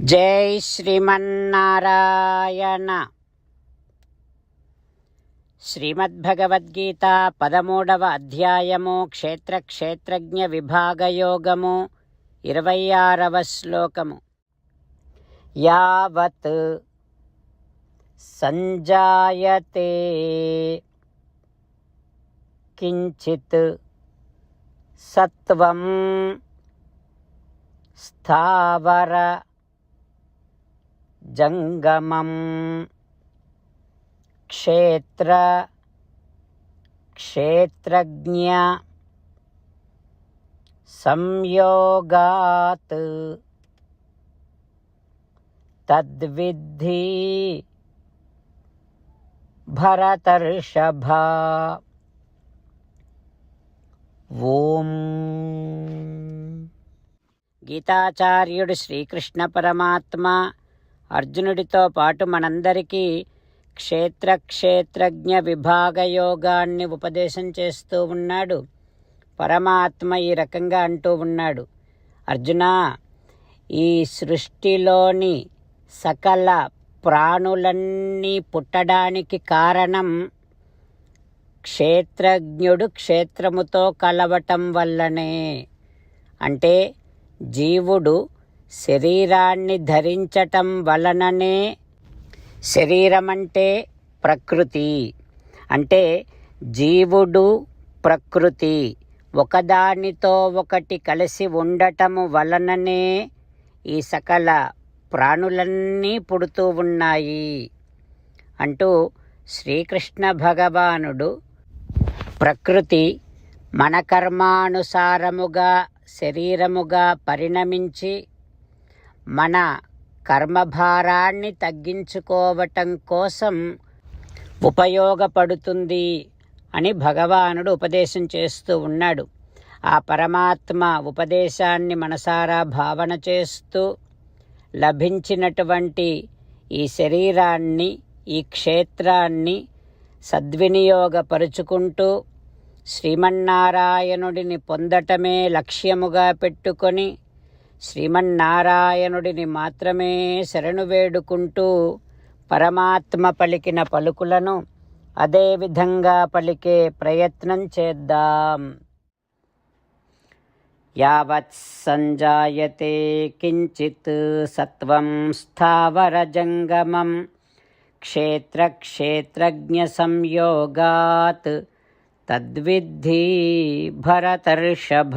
జై శ్రీమన్నారాయణ. శ్రీమద్భగవద్గీత పదమూడవ అధ్యాయము క్షేత్ర క్షేత్రజ్ఞ విభాగయోగము ఇరవై ఆరవ శ్లోకము. యావత్ సంజాయతే కించిత్ సత్వం స్థావర జంగమం క్షేత్ర క్షేత్రజ్ఞ సంయోగాత్ తద్విద్ధి భరతర్షభ ఓం గీతాచార్యుడు శ్రీకృష్ణ పరమాత్మ అర్జునుడితో పాటు మనందరికీ క్షేత్ర క్షేత్రజ్ఞ విభాగ యోగాన్ని ఉపదేశం చేస్తూ ఉన్నాడు. పరమాత్మ ఈ రకంగా అంటూ ఉన్నాడు. అర్జున ఈ సృష్టిలోని సకల ప్రాణులన్నీ పుట్టడానికి కారణం క్షేత్రజ్ఞుడు క్షేత్రముతో కలవటం వల్లనే. అంటే జీవుడు శరీరాన్ని ధరించటం వలననే శరీరం అంటే ప్రకృతి. అంటే జీవుడు ప్రకృతి. ఒకదానితో ఒకటి కలిసి ఉండటము వలననే ఈ సకల ప్రాణులన్నీ పుడుతూ ఉన్నాయి. అంటూ శ్రీకృష్ణ భగవానుడు ప్రకృతి మన కర్మానుసారముగా శరీరముగా పరిణమించి మన కర్మభారాన్ని తగ్గించుకోవటం కోసం ఉపయోగపడుతుంది అని భగవానుడు ఉపదేశం చేస్తూ ఉన్నాడు. ఆ పరమాత్మ ఉపదేశాన్ని మనసారా భావన చేస్తూ లభించినటువంటి ఈ శరీరాన్ని ఈ క్షేత్రాన్ని సద్వినియోగపరుచుకుంటూ శ్రీమన్నారాయణుడిని పొందటమే లక్ష్యముగా పెట్టుకొని శ్రీమన్నారాయణుడిని మాత్రమే శరణు వేడుకుంటూ పరమాత్మ పలికిన పలుకులను అదే విధంగా పలికే ప్రయత్నం చేద్దాం. యావత్ సంజాయతే కించిత్ సత్వం స్థావరజంగమం క్షేత్రక్షేత్రజ్ఞ సంయోగాత్ తద్విద్ధి భరతర్షభ.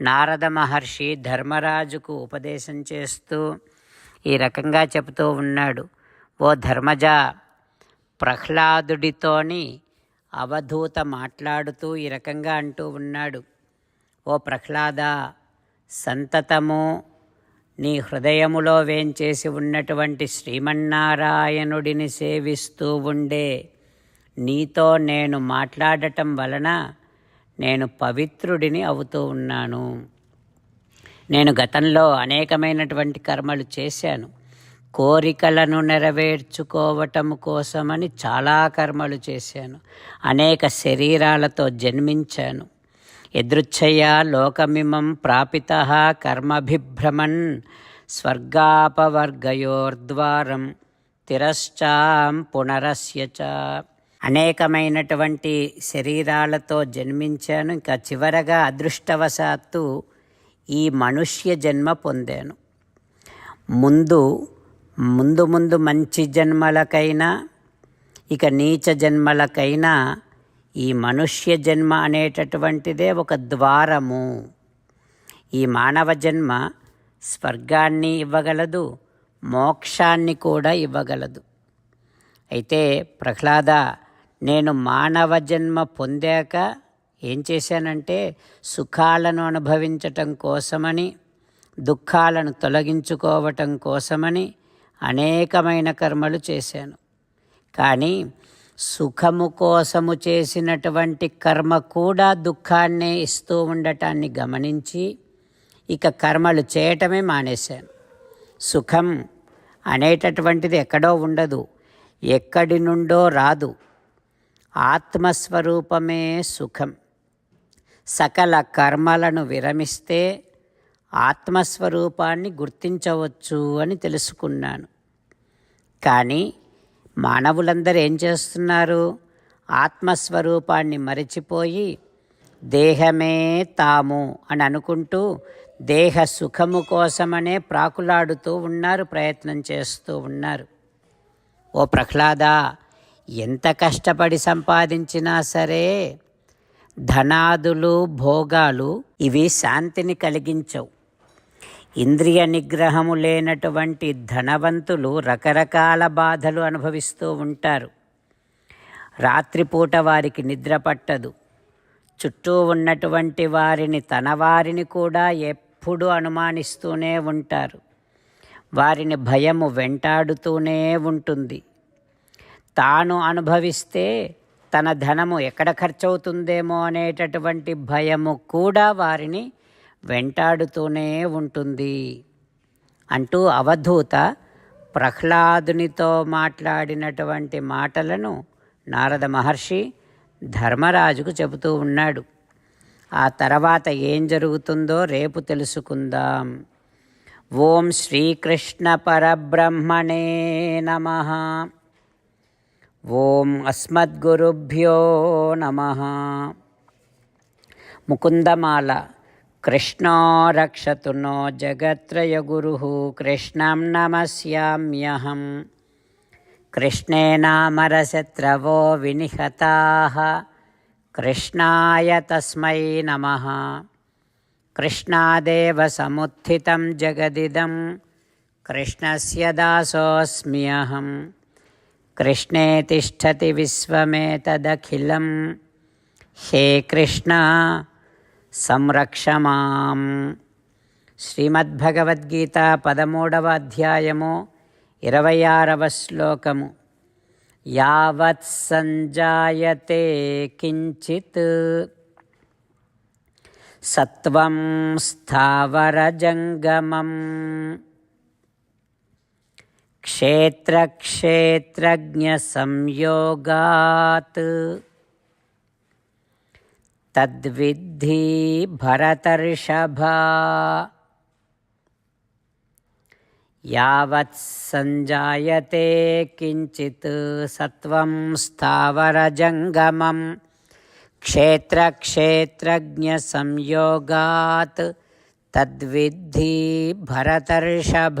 నారద మహర్షి ధర్మరాజుకు ఉపదేశం చేస్తూ ఈ రకంగా చెబుతూ ఉన్నాడు. ఓ ధర్మజ ప్రహ్లాదుడితోని అవధూత మాట్లాడుతూ ఈ రకంగా అంటూ ఉన్నాడు. ఓ ప్రహ్లాద సంతతము నీ హృదయములో వేంచేసి ఉన్నటువంటి శ్రీమన్నారాయణుడిని సేవిస్తూ ఉండే నీతో నేను మాట్లాడటం వలన నేను పవిత్రుడిని అవుతూ ఉన్నాను. నేను గతంలో అనేకమైనటువంటి కర్మలు చేశాను. కోరికలను నెరవేర్చుకోవటం కోసమని చాలా కర్మలు చేశాను. అనేక శరీరాలతో జన్మించాను. ఎదృచ్ఛయ లోకమిమం ప్రాపిత కర్మభిభ్రమన్ స్వర్గాపవర్గయోర్ద్వారం తిరశ్చాం పునరస్య చ. అనేకమైనటువంటి శరీరాలతో జన్మించాను. ఇంకా చివరగా అదృష్టవశాత్తు ఈ మనుష్య జన్మ పొందాను. ముందు ముందు ముందు మంచి జన్మలకైనా ఇక నీచ జన్మలకైనా ఈ మనుష్య జన్మ అనేటటువంటిదే ఒక ద్వారము. ఈ మానవ జన్మ స్వర్గాన్ని ఇవ్వగలదు మోక్షాన్ని కూడా ఇవ్వగలదు. అయితే ప్రహ్లాద నేను మానవ జన్మ పొందాక ఏం చేశానంటే సుఖాలను అనుభవించటం కోసమని దుఃఖాలను తొలగించుకోవటం కోసమని అనేకమైన కర్మలు చేశాను. కానీ సుఖము కోసము చేసినటువంటి కర్మ కూడా దుఃఖాన్నే ఇస్తూ ఉండటాన్ని గమనించి ఇక కర్మలు చేయటమే మానేశాను. సుఖం అనేటటువంటిది ఎక్కడో ఉండదు ఎక్కడి నుండో రాదు. ఆత్మస్వరూపమే సుఖం. సకల కర్మలను విరమిస్తే ఆత్మస్వరూపాన్ని గుర్తించవచ్చు అని తెలుసుకున్నాను. కానీ మానవులందరూ ఏం చేస్తున్నారు? ఆత్మస్వరూపాన్ని మరిచిపోయి దేహమే తాము అని అనుకుంటూ దేహ సుఖము కోసమనే ప్రాకులాడుతూ ఉన్నారు ప్రయత్నం చేస్తూ ఉన్నారు. ఓ ప్రహ్లాద ఎంత కష్టపడి సంపాదించినా సరే ధనాదులు భోగాలు ఇవి శాంతిని కలిగించవు. ఇంద్రియ నిగ్రహము లేనటువంటి ధనవంతులు రకరకాల బాధలు అనుభవిస్తూ ఉంటారు. రాత్రిపూట వారికి నిద్ర పట్టదు. చుట్టూ ఉన్నటువంటి వారిని తన వారిని కూడా ఎప్పుడూ అనుమానిస్తూనే ఉంటారు. వారిని భయము వెంటాడుతూనే ఉంటుంది. తాను అనుభవిస్తే తన ధనము ఎక్కడ ఖర్చవుతుందేమో అనేటటువంటి భయము కూడా వారిని వెంటాడుతూనే ఉంటుంది. అంటూ అవధూత ప్రహ్లాదునితో మాట్లాడినటువంటి మాటలను నారద మహర్షి ధర్మరాజుకు చెబుతూ ఉన్నాడు. ఆ తర్వాత ఏం జరుగుతుందో రేపు తెలుసుకుందాం. ఓం శ్రీకృష్ణ పరబ్రహ్మణే నమ. ॐ अस्मद्गुरुभ्यो नमः। मुकुन्दमाला, कृष्णो रक्षतु नो जगत्रयगुरुः गुर कृष्ण कृष्णे नामरशत्रवो विनिहताः। कृष्णाय तस्मै नमः। कृष्णादेव समुत्थितं जगदिदं कृष्णस्य दासोऽस्म्यहम्। कृष्णे तिष्ठति विश्वमेतदखिलं हे कृष्ण సంరక్ష మాం శ్రీమద్భగవద్గీత పదమూడవ అధ్యాయము ఇరవై ఆరవ శ్లోకము యావత్ సంజాయతే కించిత్ సత్వం స్థావరజంగమం క్షేత్రక్షేత్రజ్ఞసంయోగాత్ తద్విద్ధి భరతర్షభా యావత్ సంజాయతే కించిత్ సత్వం స్థావరజంగమం క్షేత్రక్షేత్రజ్ఞసంయోగాత్ తద్విద్ధి భరతర్షభ